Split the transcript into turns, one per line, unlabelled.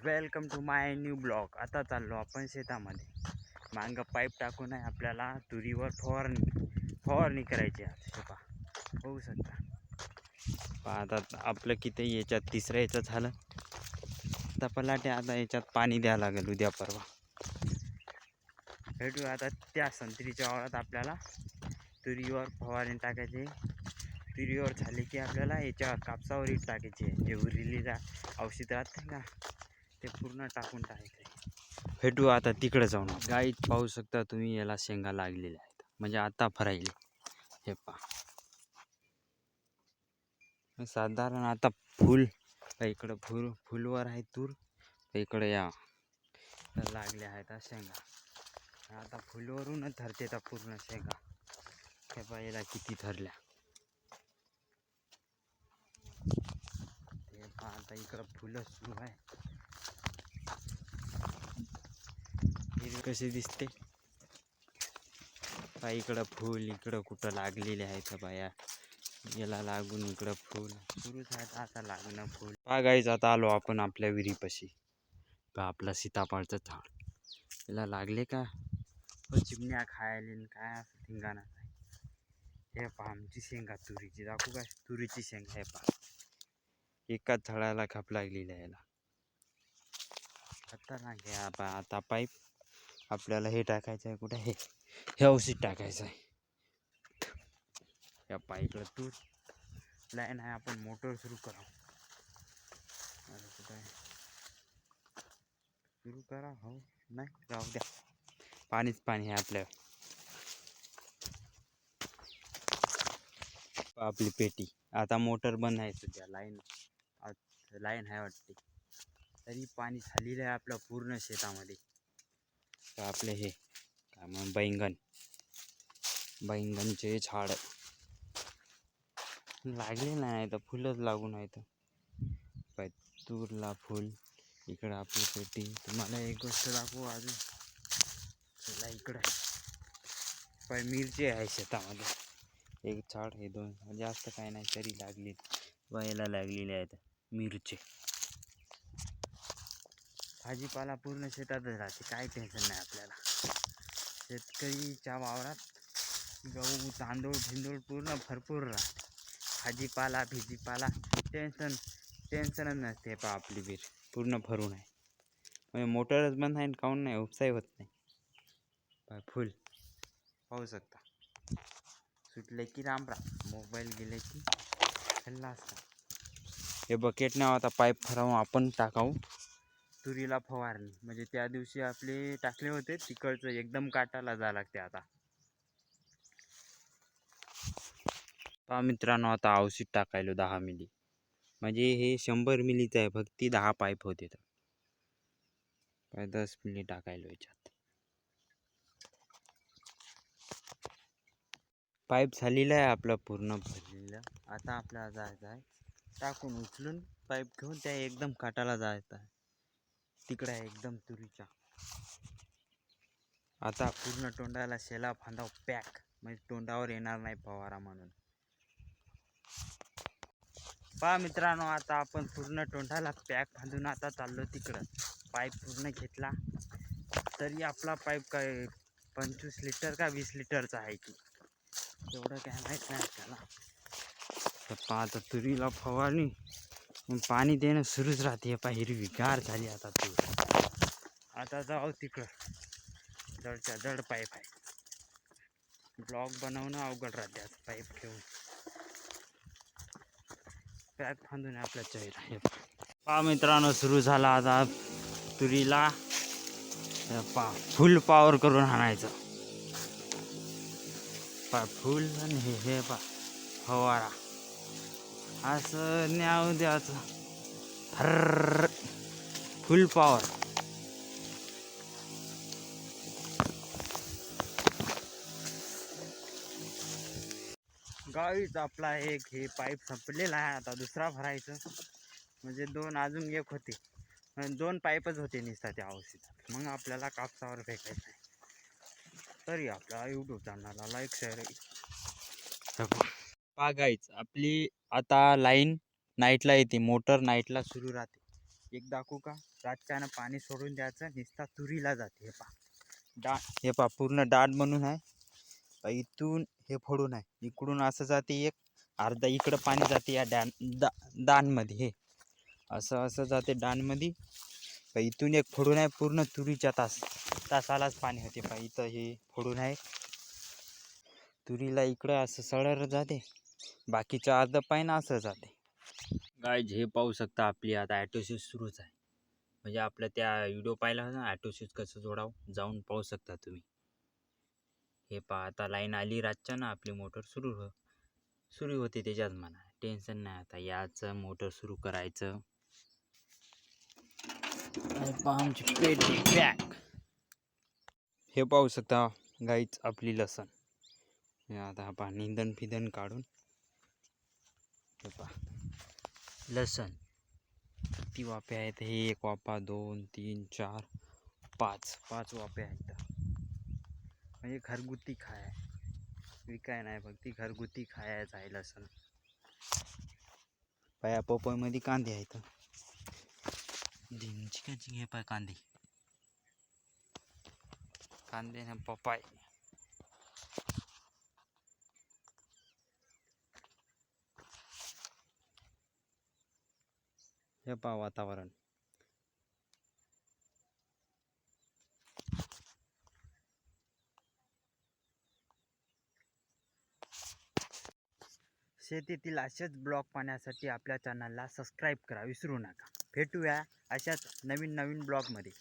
Welcome to my new blog. आता चाललो आपण शेतामध्ये. मांग पाईप टाकून आहे आपल्याला. तुरीवर फवारणी फवारणी करायची आहे. पहा. होऊ शकता. आता आपलं किती याच्यात तिसऱ्या याच्यात झालं. आता पलाटे आता याच्यात पाणी द्यावं लागेल उद्या परवा. भेटू आता त्या संत्रीच्या आवळात आपल्याला. तुरीवर फवारणी टाकायची. तुरीवर झाली की आपल्याला याच्या कापसावर टाकायची आहे. जे उरलेली जा औषध राहते का ते पूर्ण टाकून टाकायचं भेटू आता तिकडे जाऊन गाईत पाहू शकता तुम्ही याला शेंगा लागलेल्या आहेत. म्हणजे आता फरायले. हे पहा. साधारण आता फूल इकडं फुल फुलवर आहे तूर का इकडे या लागल्या आहेत शेंगा. आता फुलवरूनच धरते त्या पूर्ण शेंगा. हे पहा याला किती धरल्या. आता इकडं फुलं सुरू आहे. हिरवी कशी दिसते. बा इकडं फूल इकडं कुठं लागलेले आहेत बाया. याला लागून इकडं फूल. सुरूच आहेत आता लागणं फूल. पहा आता आलो आपण आपल्या विहिरीपाशी. पहा आपला सीताफळचं झाड. याला लागले का? हो चिमण्या खायले काय असं धिंगाणा हे पहा आमची शेंगा तुरीची. दाखवू काय तुरीची शेंगा हे पहा. एकाच झाडाला खाप लागलेली आहे याला. खतरनाक आहे आता आता पाईप. आपल्याला हे टाकायचं आहे कुठे हे? हे औषध टाकायचं आहे. या पाईपला तू. लाईन आहे आपण मोटर सुरू करा कुठं आहे सुरू करा हो? नाही राहू द्या. पाणीच पाणी आहे आपल्या. आपली पेटी. आता मोटर बंद आहे सध्या लाईन. लाईन आहे वाटते. तरी पाणी झालेलं आहे आपलं पूर्ण शेतामध्ये. तर आपले हे? काय मग बैंगन? बैंगनचे झाड. लागले नाही तर फुलंच लागून आहेत पाय तूरला फुल इकडं आपली पेटी. तुम्हाला एक गोष्ट दाखवू अजून? चला इकडं. पाय मिरची आहे शेतामध्ये. एक झाड हे दोन. जास्त काय नाही तरी लागली. व्हायला लागलेले आहेत मिरची. भाजीपाला पूर्ण शेतातच राहते. काय टेन्शन नाही आपल्याला. शेतकरीच्या वावरात गहू तांदूळ भिंदूळ पूर्ण भरपूर राहते. भाजीपाला भिजीपाला टेन्शन टेन्शनच नसते पा आपली बीर पूर्ण भरून आहे. म्हणजे मोटरच बंद आहे काऊन नाही? उपसाही होत नाही. पाय फुल. पाहू शकता. सुटले की राम राम. मोबाईल गेले की हल्ला असता हे बकेट नाव आता पाईप भरावून आपण टाकावू. तुरीला फवारणी. म्हणजे त्या दिवशी आपले टाकले होते तिकडचं एकदम काटाला जा लागते आता. पहा मित्रांनो आता औषध टाकायलो दहा मिली. म्हणजे हे शंभर मिलीचं आहे फक्त दहा पाईप होते तर. दस मिली टाकायलो याच्यात. पाईप झालेलं आहे आपलं पूर्ण भरलेलं. आता आपल्याला जायचं आहे. टाकून उचलून पाईप घेऊन त्या एकदम काटाला जायचं आहे. तिकडे आहे एकदम तुरीच्या. आता पूर्ण तोंडाला शेला फांदाव पॅक. म्हणजे तोंडावर येणार नाही फवारा म्हणून. पहा मित्रांनो आता आपण पूर्ण तोंडाला पॅक बांधून आता चाललो तिकडं. पाईप पूर्ण घेतला. तरी आपला पाईप काय पंचवीस लिटर का वीस लिटरचा आहे की? एवढं काय माहीत नाही आपल्याला. तर पहा आता तुरीला फवारणी. पाणी देणं सुरूच राहते. पा हिरवी गार झाली आता तू. आता जाऊ तिकडं. जडच्या जड पाईप आहे. ब्लॉक बनवणं अवघड राहते आता पाईप घेऊन. पॅक फांदून आहे आपल्या चेहरा हे पा मित्रांनो सुरू झाला आता तुरीला. पा फुल पावर करून आणायचं. पा फुल आणि हे हे पा फवारा. असं न्याव द्यायचं. हर फुल पॉवर गावीच आपला एक हे पाईप संपलेला आहे. आता दुसरा भरायचं. म्हणजे दोन अजून एक होते. दोन पाईपच होते निसता त्या औषधात. मग आपल्याला कापसावर फेकायचं आहे. तरी आपल्या यूट्यूब चॅनलला लाईक शेअर पा गाईच आपली आता लाईन नाईटला येते मोटर नाईटला सुरू राहते. एक दाखवू का? रातच्यानं पाणी सोडून द्यायचं नुसता तुरीला जाते. हे पा डा हे पा पूर्ण डाट म्हणून आहे. इथून हे फोडून आहे. इकडून असं जाते एक अर्धा इकडं पाणी जाते या डॅन दा दानमध्ये हे. असं असं जाते डानमध्ये पा इथून एक फोडून आहे पूर्ण तुरीच्या तास तासालाच पाणी होते. पा इथं हे फोडून आहे. तुरीला इकडं असं सळर जाते. बाकीचं अर्ध पाणी असं जाते. गाय हे पाहू शकता आपली आता ॲटोशूज सुरूच आहे. म्हणजे आपलं त्या व्हिडिओ पाहिला ना ॲटोशूज कसं जोडावं जाऊन पाहू शकता तुम्ही. हे पहा आता लाईन आली रातच्या ना आपली मोटर सुरू हो सुरू होते त्याच्यात म्हणा. टेन्शन नाही आता याचं मोटर सुरू करायचं. आमची पेटी पॅक हे पाहू शकता गाईच आपली लसण. आता हा पहा निंदन फिंदन काढून. हे पहा. लसण. किती वाफे आहेत हे? एक वाफा दोन तीन चार पाच. पाच वाफे आहेत. म्हणजे घरगुती खाय. विकाय नाही फक्त घरगुती खायचं आहे लसण. पाया पपईमध्ये कांदे आहेत. चिकन हे पाय कांदे. कांदे ना पपाय हे पहा वातावरण. शेतीतील असेच ब्लॉग पाहण्यासाठी आपल्या चॅनलला सबस्क्राईब करा. विसरू नका. भेटूया अशाच नवीन नवीन ब्लॉगमध्ये.